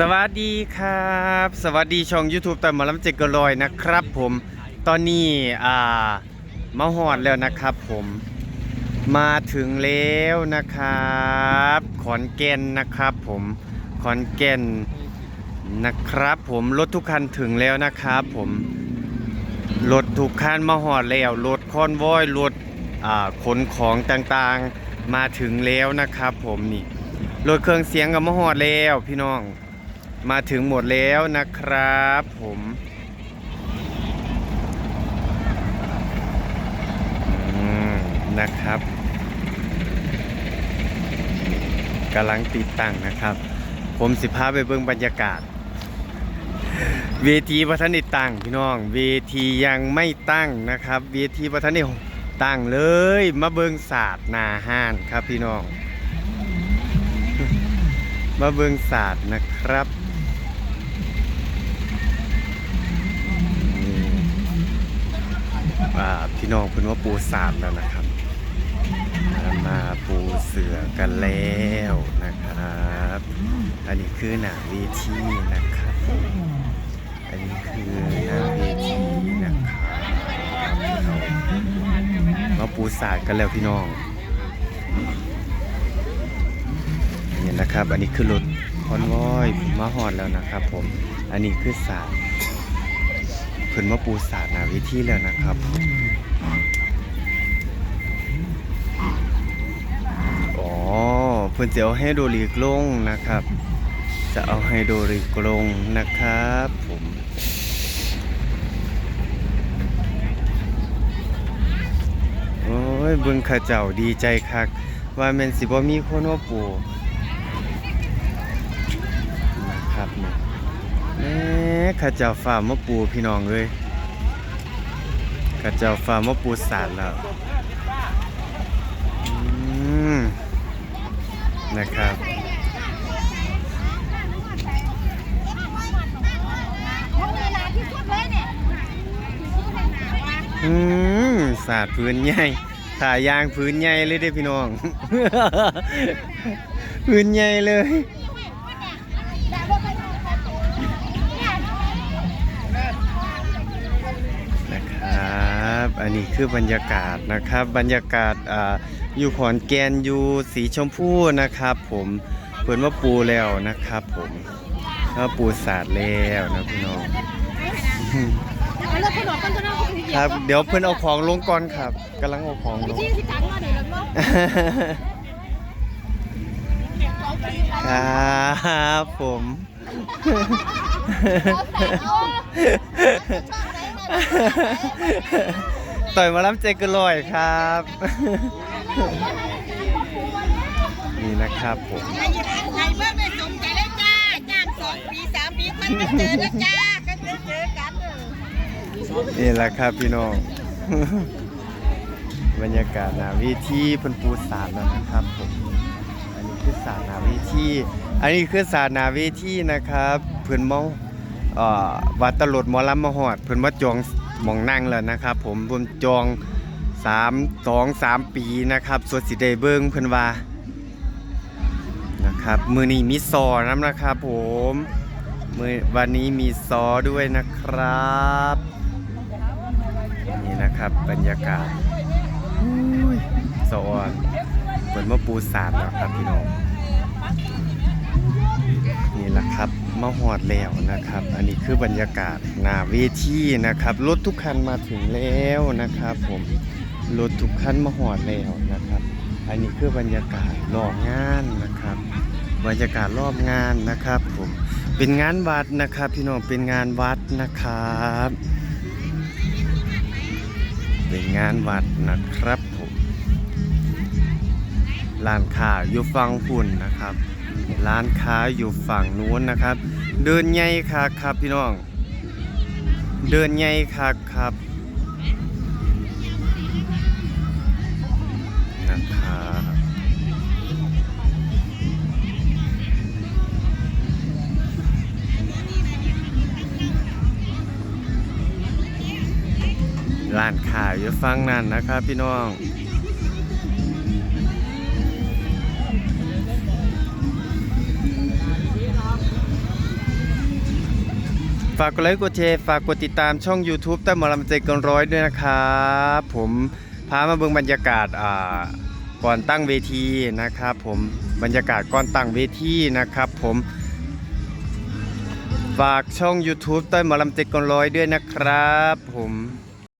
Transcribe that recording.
สวัสดีครับ สวัสดีช่อง YouTube ตอนหมาลำเจกลอยนะครับ ผมตอนนี้อ่ามาหอดแล้วนะครับผมมาถึงแล้วนะครับ ขอนแก่นนะครับ ผมขอนแก่นนะครับ ผมรถทุกคันถึงแล้วนะครับ ผมรถทุกคันมาหอดแล้วรถคอนวอยรถอ่าขนของต่างๆมาถึงแล้วนะครับ ผมนี่รถเครื่องเสียงกับมาหอดแล้วพี่น้อง มาถึงหมดแล้วนะครับผมนะครับกำลังติดตั้งนะครับ ผมสิพาไปเบิ่งบรรยากาศ เวทีประทันได้ตั้งพี่น้อง เวทียังไม่ตั้งนะครับ เวทีประทันได้ตั้งเลยมาเบิ่งศาสตร์นาห้านครับพี่น้อง มาเบิ่งศาสตร์นะครับ พี่น้องเพิ่นว่าปูศาสตร์แล้วนะครับมาปูเสือกันแล้วนะครับ อันนี้คือหนาเวทีนะครับ อันนี้คือหนาเวทีนะครับมาปูศาสตร์กันแล้วพี่น้องนี่นะครับ อันนี้คือรถคอนวอยมาฮอดแล้วนะครับผม อันนี้คือศาสตร์ เพิ่นมาปูศาสตร์หนาวิธีแล้วนะครับอ๋อเพิ่นจะเอาให้โดริกลงนะครับ จะเอาให้โดริกลงนะครับผมโอ้ยเบิ่งข้าเจ้าดีใจคัก ว่าแม่นสิบ่มีคนว่าปูนะครับเนี่แหม่ ข้าเจ้าฝ่ามาปูพี่น้องเอ้ยข้าเจ้าฝ่ามาปูสารแล้วนะครับอืมสาดพื้นใหญ่ขายางพื้นใหญ่เลยเด้พี่น้อง พื้นใหญ่เลย นะครับ อันนี้คือบรรยากาศนะครับ บรรยากาศออยู่ขอนแก่นอยู่สีชมพูนะครับ ผมเพิ่นว่าปูแล้วนะครับ ผมว่าปูศาสาดแล้วนะพี่น้องครับเดี๋ยวเพิ่อนเอาของลงก่อนครับกำลังเอาของลงครับผม ต่อยหมาล้ำใจกันลอยครับ นี่นะครับผมไงเพื่อนไม่สนใจเลยจ้า จ้างสองปีสามปีมันมาเจอแล้วจ้าก็เจอเจอกันเออ นี่แหละครับพี่น้อง บรรยากาศหนาเวิธีเพิ่นปูสาดแล้วนะครับผมอันนี้คือสาดหนาเวิธีอันนี้คือสาดหนาเวิธีนะครับ เพิ่นเมาเอ่อวัดตลดหมอลำมาหอด เพิ่นมาจองห มองนั่งแล้วนะครับ ผมผมจอง3 2 3ปีนะครับส่วนสิได้เบิ่งเพิ่นว่านะครับมือนี้มีซอน้ำนะครับผมมือวันนี้มีซอด้วยนะครับนี่นะครับบรรยากาศอุ้ยสอนเหมือนมาปูสาดแล้วครับพี่น้อง นี่แหละครับมาหอดแล้วนะครับ อันนี้คือบรรยากาศหน้าเวทีนะครับรถทุกคันมาถึงแล้วนะครับผมรถทุกคันมาหอดแล้วนะครับ อันนี้คือบรรยากาศรอบงานนะครับ บรรยากาศรอบงานนะครับผมเป็นงานวัดนะครับ พี่น้องเป็นงานวัดนะครับ เป็นงานวัดนะครับผมร้านค้าอยู่ฝั่งพุ่นนะครับ ร้านค้าอยู่ฝั่งนู้นนะครับ เดินใหญ่คักครับพี่น้อง เดินใหญ่คักครับนะครับร้านค้าอยู่ฝั่งนั้นนะครับพี่น้อง ฝากกดไลค์กดแชร์ฝากกดติดตามช่อง YouTube ต้นหมอลำใจเกินร้อยด้วยนะครับผมพามาเบิ่งบรรยากาศอ่าก่อนตั้งเวทีนะครับผมบรรยากาศก่อนตั้งเวทีนะครับผมฝากช่อง YouTube ต้นหมอลำเจ็กินร้อยด้วยนะครับผม